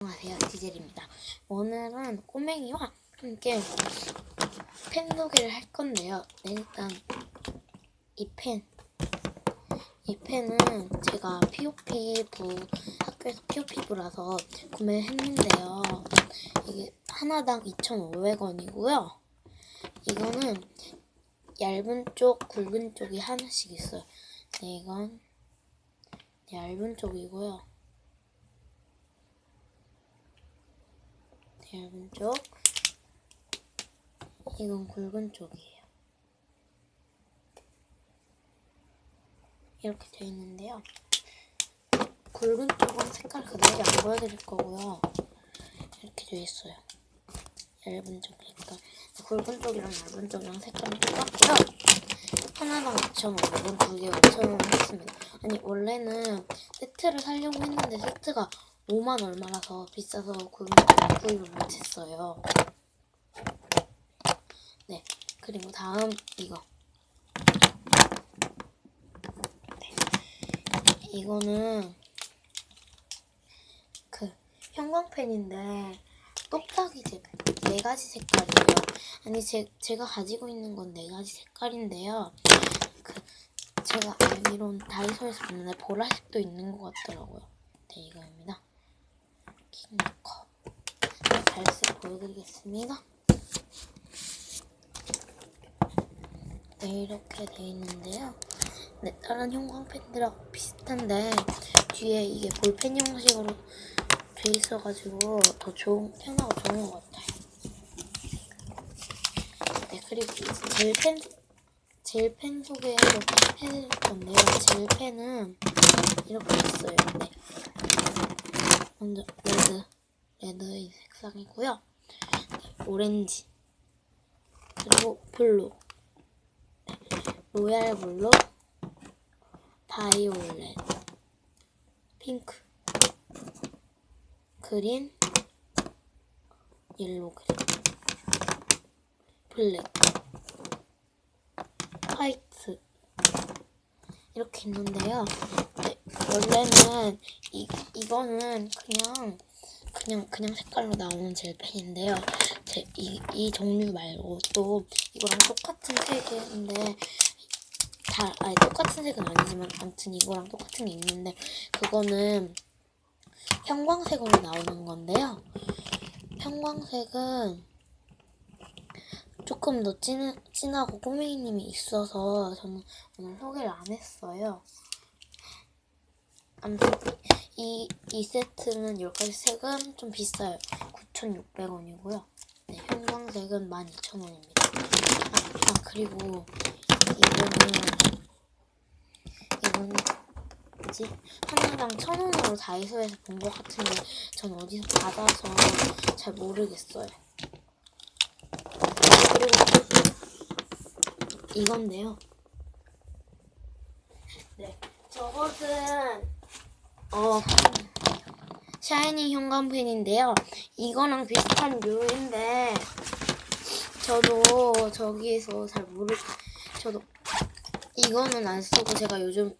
안녕하세요 디젤입니다. 오늘은 꼬맹이와 함께 펜 소개를 할 건데요. 네, 일단 이 펜 이 펜은 제가 POP 부 학교에서 POP 부라서 구매를 했는데요. 이게 하나당 2,500원이고요. 이거는 얇은 쪽 굵은 쪽이 하나씩 있어요. 네, 이건 얇은 쪽이고요 얇은 쪽, 이건 굵은 쪽이에요. 이렇게 되어 있는데요. 굵은 쪽은 색깔 그대로 안 보여드릴 거고요. 이렇게 되어 있어요. 얇은 쪽이니까 굵은 쪽이랑 얇은 쪽이랑 색깔이 똑같고요. 하나당 2,500원, 두 개 5,000원 했습니다. 아니 원래는 세트를 사려고 했는데 세트가 5만 얼마라서 비싸서 구입, 구입을 못했어요. 네, 그리고 다음 이거. 네, 이거는 그 형광펜인데 똑딱이 네 가지 색깔이에요. 아니 제 제가 가지고 있는 건 네 가지 색깔인데요. 그 제가 알기론 다이소에서 봤는데 보라색도 있는 것 같더라고요. 네 이거입니다. 킹커 갈색 보여드리겠습니다. 네 이렇게 돼 있는데요. 네 다른 형광펜들하고 비슷한데 뒤에 이게 볼펜 형식으로 돼 있어가지고 더 좋은 편하고 좋은 것 같아요. 네 그리고 젤펜 젤펜 소개를 해드릴 건데요. 젤펜은 이렇게 있어요. 네. 먼저 레드 레드의 색상이고요. 네, 오렌지 그리고 블루. 네, 로얄 블루 바이올렛 핑크 그린 옐로 그린 블랙 화이트. 이렇게 있는데요. 네, 원래는 이 이거는 그냥 그냥 그냥 색깔로 나오는 젤펜인데요. 제, 이, 이 종류 말고 또 이거랑 똑같은 색인데 다 아니 똑같은 색은 아니지만 아무튼 이거랑 똑같은 게 있는데 그거는 형광색으로 나오는 건데요. 형광색은 조금 더 진, 진하고 꼬맹이님이 있어서 저는 오늘 소개를 안 했어요. 아무튼 이, 이 세트는 10가지 색은 좀 비싸요. 9,600원이고요. 네, 형광색은 12,000원입니다. 아, 아, 그리고 이거는 이거는 뭐지? 하나당 1,000원으로 다이소에서 본 것 같은데 전 어디서 받아서 잘 모르겠어요. 그리고 이건데요. 네, 저것은 어 샤이니 형광펜인데요. 이거랑 비슷한 류인데 저도 저기에서 잘 모르. 저도 이거는 안 쓰고 제가 요즘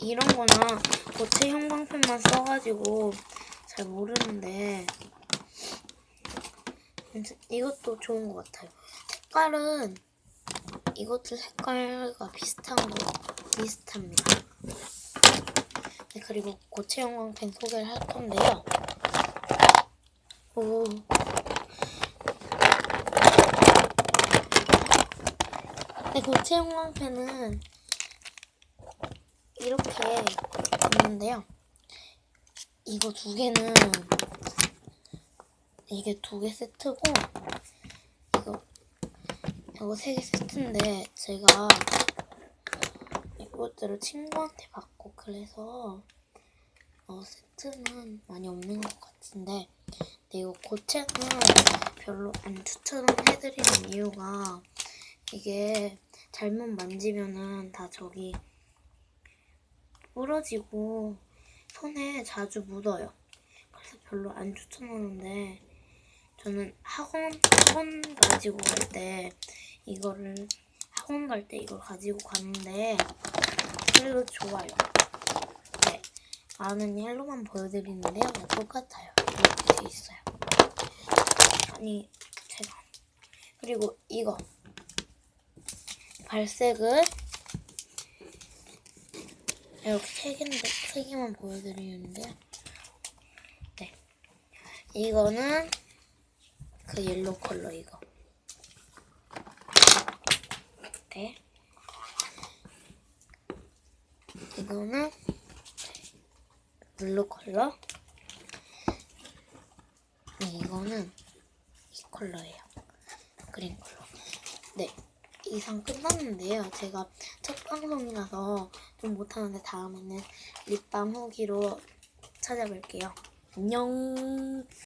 이런 거나 고체 형광펜만 써가지고 잘 모르는데 이것도 좋은 것 같아요. 색깔은 이것도 색깔과 비슷한 거 비슷합니다. 네, 그리고 고체 형 광펜 소개를 할 건데요. 오. 네, 고체 형 광펜은 이렇게 있는데요. 이거 두 개는 이게 두 개 세트고 이거 이거 세 개 세트인데 제가 이것들을 친구한테 받고 그래서 어, 세트는 많이 없는 것 같은데 근데 이거 고체는 별로 안 추천해드리는 이유가 이게 잘못 만지면은 다 저기 부러지고 손에 자주 묻어요. 그래서 별로 안 추천하는데 저는 학원 학원 가지고 갈 때 이거를 학원 갈 때 이걸 가지고 가는데 그래도 좋아요. 네, 많은 옐로만 보여드리는데요. 똑같아요. 이렇게 돼 있어요. 아니 제가 그리고 이거 발색은 이렇게 세 개인데 세 개만 보여드리는데요. 네, 이거는 그 옐로우 컬러 이거. 네. 이거는 블루 컬러. 네, 이거는 이 컬러예요. 그린 컬러. 네, 이상 끝났는데요. 제가 첫 방송이라서 좀 못하는데 다음에는 립밤 후기로 찾아뵐게요. 안녕.